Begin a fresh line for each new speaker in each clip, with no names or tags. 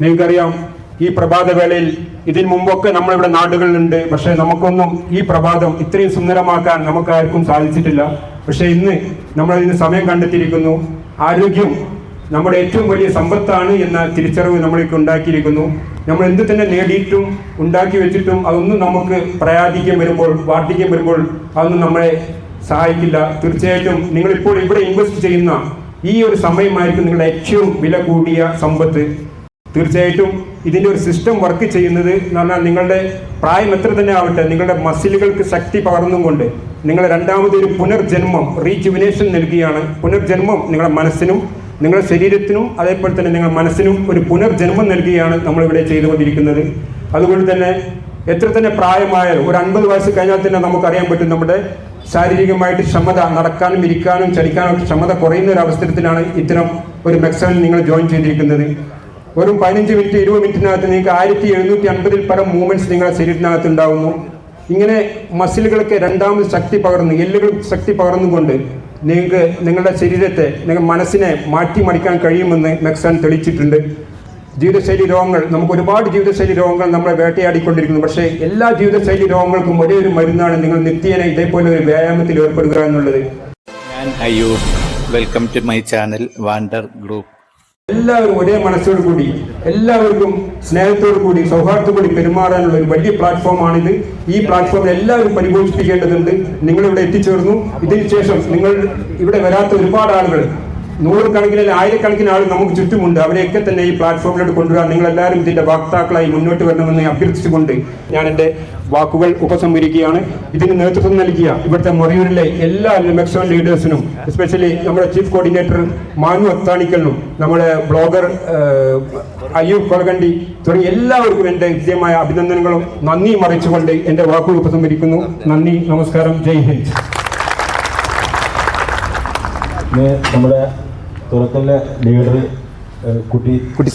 നിങ്ങൾക്കറിയാം ഈ പ്രഭാതവേളയിൽ ഇതിന് മുമ്പൊക്കെ നമ്മളിവിടെ നാടുകളിലുണ്ട്. പക്ഷേ നമുക്കൊന്നും ഈ പ്രഭാതം ഇത്രയും സുന്ദരമാക്കാൻ നമുക്ക് ആർക്കും സാധിച്ചിട്ടില്ല. പക്ഷേ ഇന്ന് നമ്മൾ ഇതിന് സമയം കണ്ടെത്തിയിരിക്കുന്നു. ആരോഗ്യം നമ്മുടെ ഏറ്റവും വലിയ സമ്പത്താണ് എന്ന തിരിച്ചറിവ് നമ്മൾക്ക് ഉണ്ടാക്കിയിരിക്കുന്നു. നമ്മൾ എന്ത് തന്നെ നേടിയിട്ടും ഉണ്ടാക്കി വെച്ചിട്ടും അതൊന്നും നമുക്ക് പ്രയാധിക്യം വരുമ്പോൾ വാർദ്ധക്യം വരുമ്പോൾ അതൊന്നും നമ്മളെ സഹായിക്കില്ല. തീർച്ചയായിട്ടും നിങ്ങളിപ്പോൾ ഇവിടെ ഇൻവെസ്റ്റ് ചെയ്യുന്ന ഈ ഒരു സമയമായിരിക്കും നിങ്ങളുടെ ഏറ്റവും വില കൂടിയ സമ്പത്ത്. തീർച്ചയായിട്ടും ഇതിന്റെ ഒരു സിസ്റ്റം വർക്ക് ചെയ്യുന്നത് എന്ന് പറഞ്ഞാൽ നിങ്ങളുടെ പ്രായം എത്ര തന്നെ ആവട്ടെ നിങ്ങളുടെ മസിലുകൾക്ക് ശക്തി പകർന്നുകൊണ്ട് നിങ്ങൾ രണ്ടാമതൊരു പുനർജന്മം റീജുവിനേഷൻ നൽകുകയാണ്. പുനർജന്മം നിങ്ങളുടെ മനസ്സിനും നിങ്ങളുടെ ശരീരത്തിനും അതേപോലെ തന്നെ നിങ്ങളുടെ മനസ്സിനും ഒരു പുനർജന്മം നൽകുകയാണ് നമ്മളിവിടെ ചെയ്തുകൊണ്ടിരിക്കുന്നത്. അതുകൊണ്ട് തന്നെ എത്ര തന്നെ പ്രായമായാലും ഒരു അൻപത് വയസ്സ് കഴിഞ്ഞാൽ തന്നെ നമുക്കറിയാൻ പറ്റും നമ്മുടെ ശാരീരികമായിട്ട് ക്ഷമത നടക്കാനും ഇരിക്കാനും ചലിക്കാനും ക്ഷമത കുറയുന്ന ഒരു അവസരത്തിലാണ് ഇത്തരം ഒരു മെക്സൺ നിങ്ങൾ ജോയിൻ ചെയ്തിരിക്കുന്നത്. വെറും പതിനഞ്ച് മിനിറ്റ് ഇരുപത് മിനിറ്റിനകത്ത് നിങ്ങൾക്ക് ആയിരത്തി എഴുന്നൂറ്റി അൻപതിൽ പരം മൂവ്മെന്റ്സ് നിങ്ങളുടെ ശരീരത്തിനകത്ത് ഉണ്ടാകുന്നു ഇങ്ങനെ മസിലുകൾക്ക് രണ്ടാമത് ശക്തി പകർന്ന് എല്ലുകൾ ശക്തി പകർന്നുകൊണ്ട് നിങ്ങൾക്ക് നിങ്ങളുടെ ശരീരത്തെ നിങ്ങൾ മനസ്സിനെ മാറ്റിമറിക്കാൻ കഴിയുമെന്ന് മെക്സാൻ തെളിയിച്ചിട്ടുണ്ട്. ജീവിതശൈലി രോഗങ്ങൾ നമുക്ക് ഒരുപാട് ജീവിതശൈലി രോഗങ്ങൾ നമ്മളെ വേട്ടയാടിക്കൊണ്ടിരിക്കുന്നു. പക്ഷേ എല്ലാ ജീവിതശൈലി രോഗങ്ങൾക്കും ഒരേ ഒരു മരുന്നാണ് നിങ്ങൾ നിത്യേന ഇതേപോലെ ഒരു വ്യായാമത്തിൽ ഏർപ്പെടുക എന്നുള്ളത്.
ഞാൻ അയ്യോ welcome to my channel wander group
എല്ലാവരും ഒരേ മനസ്സോട് കൂടി എല്ലാവർക്കും സ്നേഹത്തോടു കൂടി സൗഹാർദ്ദത്തോടു കൂടി പെരുമാറാനുള്ള ഒരു വലിയ പ്ലാറ്റ്ഫോമാണിത് ഈ പ്ലാറ്റ്ഫോം എല്ലാവരും പരിപോഷിപ്പിക്കേണ്ടതുണ്ട്. നിങ്ങൾ ഇവിടെ എത്തിച്ചേർന്നു. ഇതിനുശേഷം നിങ്ങൾ ഇവിടെ വരാത്ത ഒരുപാട് ആളുകൾ നൂറുകണക്കിന് ആയിരക്കണക്കിന് ആളുകൾ നമുക്ക് ചുറ്റുമുണ്ട്. അവരെയൊക്കെ തന്നെ ഈ പ്ലാറ്റ്ഫോമിലോട്ട് കൊണ്ടുവരാൻ നിങ്ങളെല്ലാവരും ഇതിന്റെ വക്താക്കളായി മുന്നോട്ട് വരണമെന്ന് അഭ്യർത്ഥിച്ചുകൊണ്ട് ഞാൻ എന്റെ വാക്കുകൾ ഉപസംഹരിക്കുകയാണ്. ഇതിന് നേതൃത്വം നൽകിയ ഇവിടുത്തെ മൊറിയൂരിലെ എല്ലാ മെക്സോൺ ലീഡേഴ്സിനും എസ്പെഷ്യലി നമ്മുടെ ചീഫ് കോർഡിനേറ്റർ മാനു അത്താണിക്കലിനും നമ്മുടെ ബ്ലോഗർ അയ്യൂബ് കൊലകണ്ടി തുടങ്ങി എല്ലാവർക്കും എന്റെ ഹൃദ്യമായ അഭിനന്ദനങ്ങളും നന്ദി മറിച്ചുകൊണ്ട് എന്റെ വാക്കുകൾ ഉപസംഹരിക്കുന്നു. നന്ദി നമസ്കാരം ജയ് ഹിന്ദ്.
നമ്മുടെ തുറക്കലിലെ ലീഡർ കുട്ടി കുട്ടി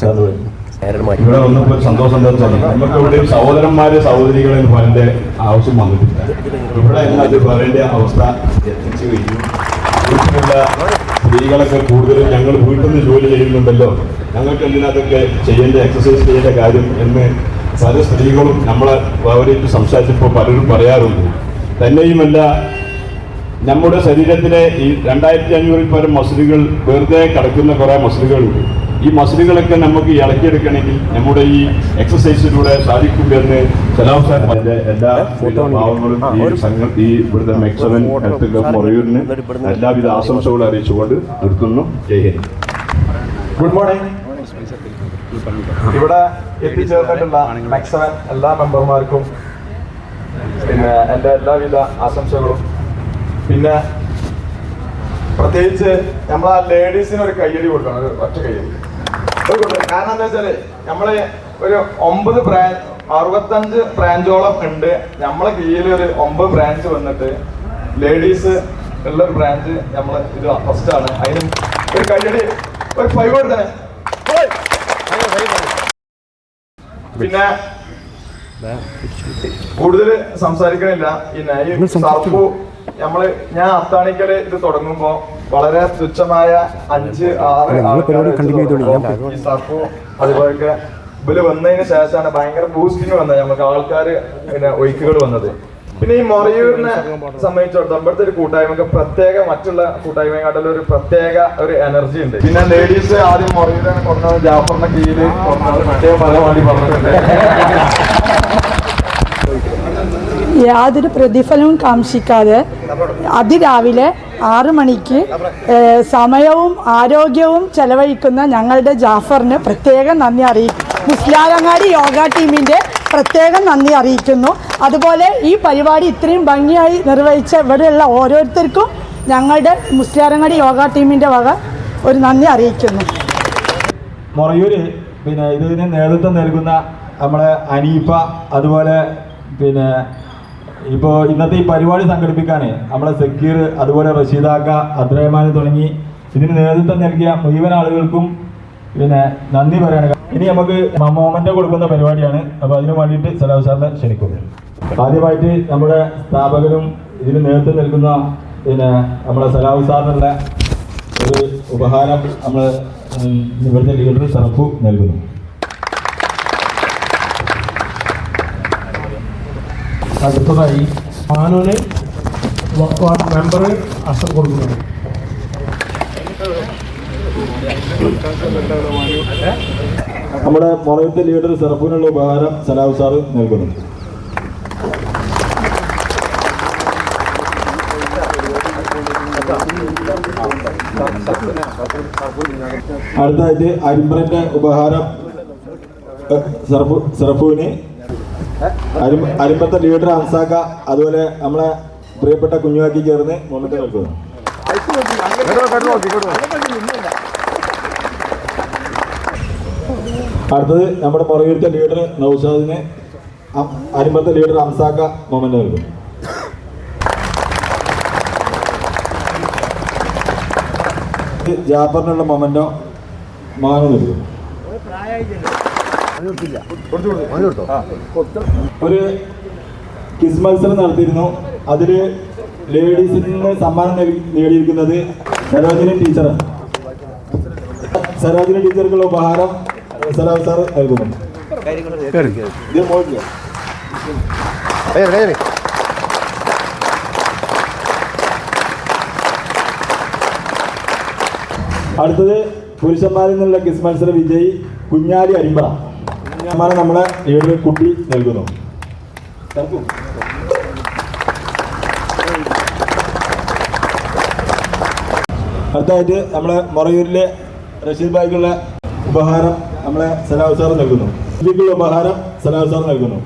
ഇവിടെ വന്നപ്പോൾ സന്തോഷം എന്താ വെച്ചാൽ നമുക്ക് ഇവിടെ സഹോദരന്മാര് സഹോദരികളെ പറയേണ്ട ആവശ്യം വന്നിട്ടില്ല. ഇവിടെ എന്നത് പറയേണ്ട അവസ്ഥ എത്തിച്ചു കഴിഞ്ഞു. വീട്ടിലുള്ള സ്ത്രീകളൊക്കെ കൂടുതലും ഞങ്ങൾ വീട്ടിൽ നിന്ന് ജോലി ചെയ്യുന്നുണ്ടല്ലോ. ഞങ്ങൾക്ക് എന്തിനകത്തൊക്കെ ചെയ്യേണ്ട എക്സസൈസ് ചെയ്യേണ്ട കാര്യം എന്ന് പല സ്ത്രീകളും നമ്മളെ അവരെ സംസാരിച്ചപ്പോൾ പലരും പറയാറുണ്ട്. തന്നെയുമല്ല നമ്മുടെ ശരീരത്തിലെ ഈ രണ്ടായിരത്തി അഞ്ഞൂറിൽ പരം മസിലുകൾ വെറുതെ കിടക്കുന്ന കുറെ മസിലുകളുണ്ട്. ഈ മസിലുകളൊക്കെ നമുക്ക് ഇളക്കിയെടുക്കണമെങ്കിൽ നമ്മുടെ ഈ എക്സസൈസിലൂടെ സാധിക്കുമെന്ന് സലാം സാർ എല്ലാ ഭാവങ്ങളും ഈ സംഘം ഈ ഇവിടുത്തെ മെക്സവൻ ഹെൽത്ത് ക്ലബ് മൊറയൂരിന് എല്ലാവിധ ആശംസകളും അറിയിച്ചുകൊണ്ട് നിർത്തുന്നു. ജയ് ഹിന്ദ്.
Good morning. ഇവിടെ എത്തിച്ചേർന്നിട്ടുള്ള മെക്സവൻ എല്ലാ മെമ്പർമാർക്കും പിന്നെ എന്റെ എല്ലാവിധ ആശംസകളും പിന്നെ പ്രത്യേകിച്ച് നമ്മൾ ആ ലേഡീസിന് ഒരു കയ്യടി കൊടുക്കണം ഒരു ഒറ്റ കയ്യടി. കൊടുക്കണം. കാരണം എന്താ വെച്ചാൽ നമ്മൾ ഒരു ഒമ്പത് ബ്രാഞ്ച് അറുപത്തഞ്ച് ബ്രാഞ്ചോളം ഉണ്ട്. നമ്മളെ കീഴിൽ ഒരു ഒമ്പത് ബ്രാഞ്ച് വന്നിട്ട് ലേഡീസ് ഉള്ള ഒരു ബ്രാഞ്ച് നമ്മൾ ഇത് ഫസ്റ്റ് ആണ്. അതിനും ഒരു കയ്യടി ഒരു ഫൈവ് കൊടുത്തേ. പിന്നെ കൂടുതൽ സംസാരിക്കണില്ല. പിന്നെ ഈ സർപ്പു നമ്മൾ ഞാൻ അത്താണിക്കൽ ഇത് തുടങ്ങുമ്പോ വളരെ തുച്ഛമായ അഞ്ച് ആറ് ഈ അതുപോലൊക്കെ ഇവർ വന്നതിന് ശേഷമാണ് ഭയങ്കര ബൂസ്റ്റിങ് വന്നത് നമുക്ക് ആൾക്കാര് പിന്നെ ഒഴുക്കുകൾ വന്നത്. പിന്നെ ഈ മൊറയൂരിനെ സംബന്ധിച്ചിടത്തോളം ഇവിടുത്തെ ഒരു കൂട്ടായ്മക്ക് പ്രത്യേക മറ്റുള്ള കൂട്ടായ്മയെക്കാട്ടിലും ഒരു പ്രത്യേക ഒരു എനർജി ഉണ്ട്. പിന്നെ ലേഡീസ് ആദ്യം മൊറയൂരിനെ കൊണ്ടുവന്നത് ജാഫറിന്റെ കീഴിൽ കൊണ്ടുവന്നത് മറ്റേ പല വേണ്ടി പറഞ്ഞിട്ടുണ്ട്.
യാതൊരു പ്രതിഫലവും കാംക്ഷിക്കാതെ അതിരാവിലെ ആറു മണിക്ക് സമയവും ആരോഗ്യവും ചെലവഴിക്കുന്ന ഞങ്ങളുടെ ജാഫറിന് പ്രത്യേകം നന്ദി അറിയിക്കും മുസ്ലാലങ്ങാടി യോഗ ടീമിന്റെ പ്രത്യേകം നന്ദി അറിയിക്കുന്നു. അതുപോലെ ഈ പരിപാടി ഇത്രയും ഭംഗിയായി നിർവഹിച്ച ഇവിടെയുള്ള ഓരോരുത്തർക്കും ഞങ്ങളുടെ മുസ്ലിയാരങ്ങാടി യോഗ ടീമിന്റെ വക ഒരു നന്ദി അറിയിക്കുന്നു.
മുറയൂര് പിന്നെ ഇതിന് നേതൃത്വം നൽകുന്ന നമ്മളെ അനീഫ അതുപോലെ പിന്നെ ഇപ്പോൾ ഇന്നത്തെ ഈ പരിപാടി സംഘടിപ്പിക്കാൻ നമ്മളെ സക്കീർ അതുപോലെ റഷീദാക്ക അബ്ദുറഹ്മാൻ തുടങ്ങി ഇതിന് നേതൃത്വം നൽകിയ മുഴുവൻ ആളുകൾക്കും പിന്നെ നന്ദി പറയണം. ഇനി നമുക്ക് മൊമെന്റ് കൊടുക്കുന്ന പരിപാടിയാണ്. അപ്പോൾ അതിനു വേണ്ടിയിട്ട് സലാഹു സാറിനെ ക്ഷണിക്കുന്നു. ആദ്യമായിട്ട് നമ്മുടെ സ്ഥാപകനും ഇതിന് നേതൃത്വം നൽകുന്ന പിന്നെ നമ്മുടെ സലാഹു സാറിനുള്ള ഒരു ഉപഹാരം നമ്മൾ ഇവിടുത്തെ ലീഡർ സർഫു നൽകുന്നു.
അടുത്തതായി മാനുവിന് വാർഡ് മെമ്പർ അസം കൊടുക്കുന്നത്
നമ്മുടെ മുറയത്തെ ലീഡർ സെറഫിനുള്ള ഉപഹാരം സലാബ് സാറ് നൽകുന്നു അടുത്തതായിട്ട് അരിമ്പറിന്റെ ഉപഹാരം സെറഫുവിന് അരിമ്പത്തെ ലീഡർ ഹംസാക്ക അതുപോലെ നമ്മളെ പ്രിയപ്പെട്ട കുഞ്ഞുവാക്കി ചേർന്ന് മുന്നോട്ട് നൽകുന്നു അടുത്തത് നമ്മുടെ പുറകിലത്തെ ലീഡർ നൗഷാദിന് അരിമ്പത്തെ ലീഡർ ഹംസാക്ക മൊമെന്റ് നൽകും ജാഫറിനുള്ള മൊമെന്റോ മാനു നൽകും ഒരു കിസ് മത്സരം നടത്തിയിരുന്നു. അതിൽ ലേഡീസിന് സമ്മാനം നേടി- നേടിയിരിക്കുന്നത് സരോജിനി ടീച്ചറാണ്. സരോജിനി ടീച്ചർക്കുള്ള ഉപഹാരം സലാം സാർ നൽകുന്നു. അടുത്തത് പുരുഷന്മാരിൽ നിന്നുള്ള കിസ് മത്സര വിജയി കുഞ്ഞാലി അരിമ്പറ സമ്മാനം നമ്മളെ ഏഴ് കുട്ടി നൽകുന്നു. അടുത്തായിട്ട് നമ്മളെ മൊറയൂരിലെ റഷീദ് ബായിക്കുള്ള ഉപഹാരം നമ്മളെ സലാഹു സാർ നൽകുന്നു. ഇതിക്കുള്ള ഉപഹാരം സലാഹു സാർ നൽകുന്നു.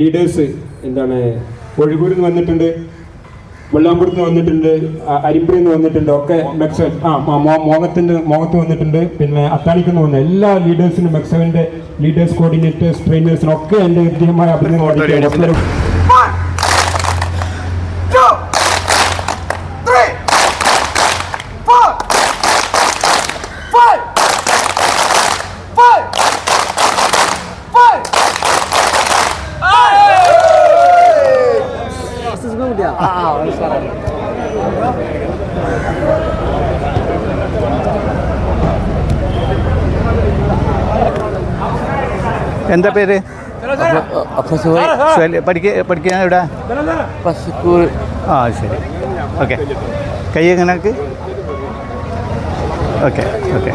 ലീഡേഴ്സ് എന്താണ്? കോഴിക്കോട് നിന്ന് വന്നിട്ടുണ്ട്. വെള്ളാമ്പുറത്ത് നിന്ന് വന്നിട്ടുണ്ട് അ- നിന്ന് വന്നിട്ടുണ്ട് ഒക്കെ മെക്സ ആ മോ- മോ- മോഹത്തിന്റെ മോഹത്ത് വന്നിട്ടുണ്ട്. പിന്നെ അത്താണിക്കുന്ന വന്ന. എല്ലാ ലീഡേഴ്സിനും മെക്സവിന്റെ ലീഡേഴ്സ് കോർഡിനേറ്റേഴ്സ് ട്രെയിനേഴ്സിനും ഒക്കെ എന്റെ കൃത്യമായ അഭിനന്ദനം
എന്താ പേര്? പഠിക്കാൻ എവിടെ? ആ ശരി. ഓക്കെ. കൈ എങ്ങനെ ഓക്കെ ഓക്കെ.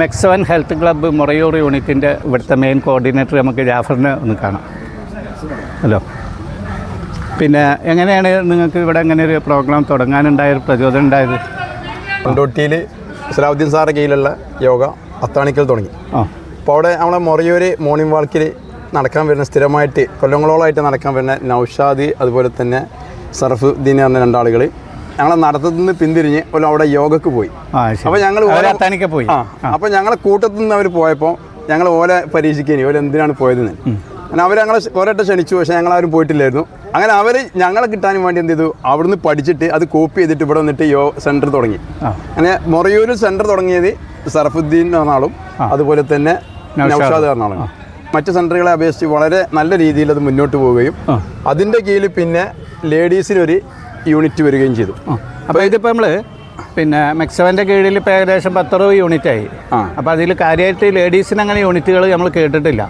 മെക്സവൻ ഹെൽത്ത് ക്ലബ്ബ് മൊറയൂർ യൂണിറ്റിന്റെ ഇവിടുത്തെ മെയിൻ കോർഡിനേറ്റർ നമുക്ക് ജാഫറിനെ ഒന്ന് കാണാം. ഹലോ. പിന്നെ എങ്ങനെയാണ് നിങ്ങൾക്ക് ഇവിടെ അങ്ങനെ ഒരു പ്രോഗ്രാം തുടങ്ങാനുണ്ടായ ഒരു പ്രചോദനം ഉണ്ടായത്?
കൊണ്ടോട്ടിയിൽ സലാഹുദ്ദീൻ സാറിന്റെ കീഴിലുള്ള യോഗ അത്താണിക്കൽ തുടങ്ങി.
ആ.
അപ്പോൾ അവിടെ നമ്മളെ മൊറയൂർ മോർണിംഗ് വാക്കിൽ നടക്കാൻ വരുന്ന സ്ഥിരമായിട്ട് കൊല്ലങ്ങളോളമായിട്ട് നടക്കാൻ വരുന്ന നൗഷാദ് അതുപോലെ തന്നെ സർഫുദ്ദീൻ എന്ന രണ്ടാളുകൾ ഞങ്ങളെ നടത്തത്തിൽ നിന്ന് പിന്തിരിഞ്ഞ് ഒരു അവിടെ യോഗക്ക് പോയി.
അപ്പൊ
അപ്പോൾ ഞങ്ങൾ
തനിക്ക് പോയി.
അപ്പൊ അപ്പോൾ ഞങ്ങളെ കൂട്ടത്തിൽ നിന്ന് അവർ പോയപ്പോൾ ഞങ്ങൾ ഓലെ പരീക്ഷിക്കേനി ഓല എന്തിനാണ് പോയതെന്ന്. അങ്ങനെ അവർ ഞങ്ങളെ കുറേട്ട് ക്ഷണിച്ചു പക്ഷേ ഞങ്ങളാരും പോയിട്ടില്ലായിരുന്നു. അങ്ങനെ അവർ ഞങ്ങളെ കിട്ടാനും വേണ്ടി എന്ത് ചെയ്തു? അവിടുന്ന് പഠിച്ചിട്ട് അത് കോപ്പി ചെയ്തിട്ട് ഇവിടെ വന്നിട്ട് യോ സെന്റർ തുടങ്ങി. അങ്ങനെ മൊറയൂർ സെന്റർ തുടങ്ങിയത് സർഫുദ്ദീൻ എന്നാളും അതുപോലെ തന്നെ
നൗഷാദ്.
എന്നാളും മറ്റു സെന്ററുകളെ അപേക്ഷിച്ച് വളരെ നല്ല രീതിയിൽ അത് മുന്നോട്ട് പോവുകയും. അതിന്റെ കീഴിൽ പിന്നെ ലേഡീസിനൊരു യൂണിറ്റ് വരികയും ചെയ്തു.
അപ്പോൾ ഇതിപ്പോൾ നമ്മൾ പിന്നെ മെക്സവന്റെ കീഴിൽ ഇപ്പോൾ ഏകദേശം പത്തറുപത് യൂണിറ്റ് ആയി.
ആ.
അപ്പോൾ അതിൽ കാര്യമായിട്ട് ലേഡീസിന് അങ്ങനെ യൂണിറ്റുകൾ നമ്മൾ കേട്ടിട്ടില്ല.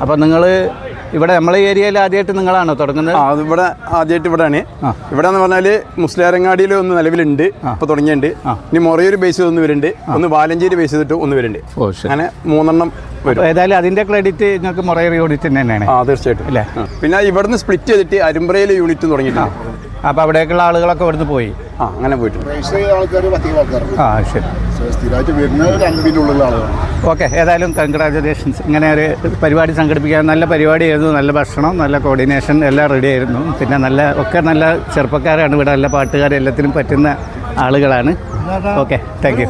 അപ്പോൾ നിങ്ങൾ ഇവിടെ നമ്മളെ ഏരിയയിൽ ആദ്യമായിട്ട് നിങ്ങളാണോ തുടങ്ങുന്നത്?
ആ ഇവിടെ ആദ്യമായിട്ട് ഇവിടെയാണ് ഇവിടെ എന്ന് പറഞ്ഞാൽ മുസ്ലിയാരങ്ങാടിയിൽ ഒന്ന് നിലവിലുണ്ട് അപ്പോൾ തുടങ്ങിയിട്ടുണ്ട്. ഇനി മൊറയൂർ ബേസ് ചെയ്ത് ഒന്ന് വരുന്നുണ്ട് ഒന്ന് ബാലഞ്ചേരി ബേസ് ചെയ്തിട്ട് ഒന്ന് വരുന്നുണ്ട്. അങ്ങനെ മൂന്നെണ്ണം വരും.
ഏതായാലും അതിന്റെ ക്രെഡിറ്റ് നിങ്ങൾക്ക് മൊറയൂർ യൂണിറ്റ് തന്നെയാണ്.
ആ തീർച്ചയായിട്ടും. അല്ലേ. പിന്നെ ഇവിടുന്ന് സ്പ്ലിറ്റ് ചെയ്തിട്ട് അരുമ്പ്രയിൽ യൂണിറ്റ് തുടങ്ങിയിട്ടുണ്ട്.
അപ്പോൾ അവിടേക്കുള്ള ആളുകളൊക്കെ ഇവിടുന്ന് പോയി.
ആ അങ്ങനെ പോയിട്ടുണ്ട്.
ആ ശരി. ഓക്കെ ഏതായാലും കൺഗ്രാചുലേഷൻസ് ഇങ്ങനെ ഒരു പരിപാടി സംഘടിപ്പിക്കാൻ നല്ല പരിപാടിയായിരുന്നു നല്ല ഭക്ഷണം നല്ല കോർഡിനേഷൻ എല്ലാം റെഡി ആയിരുന്നു. പിന്നെ നല്ല ഒക്കെ നല്ല ചെറുപ്പക്കാരാണ് ഇവിടെ. നല്ല പാട്ടുകാർ എല്ലാത്തിനും പറ്റുന്ന ആളുകളാണ്. Okay thank you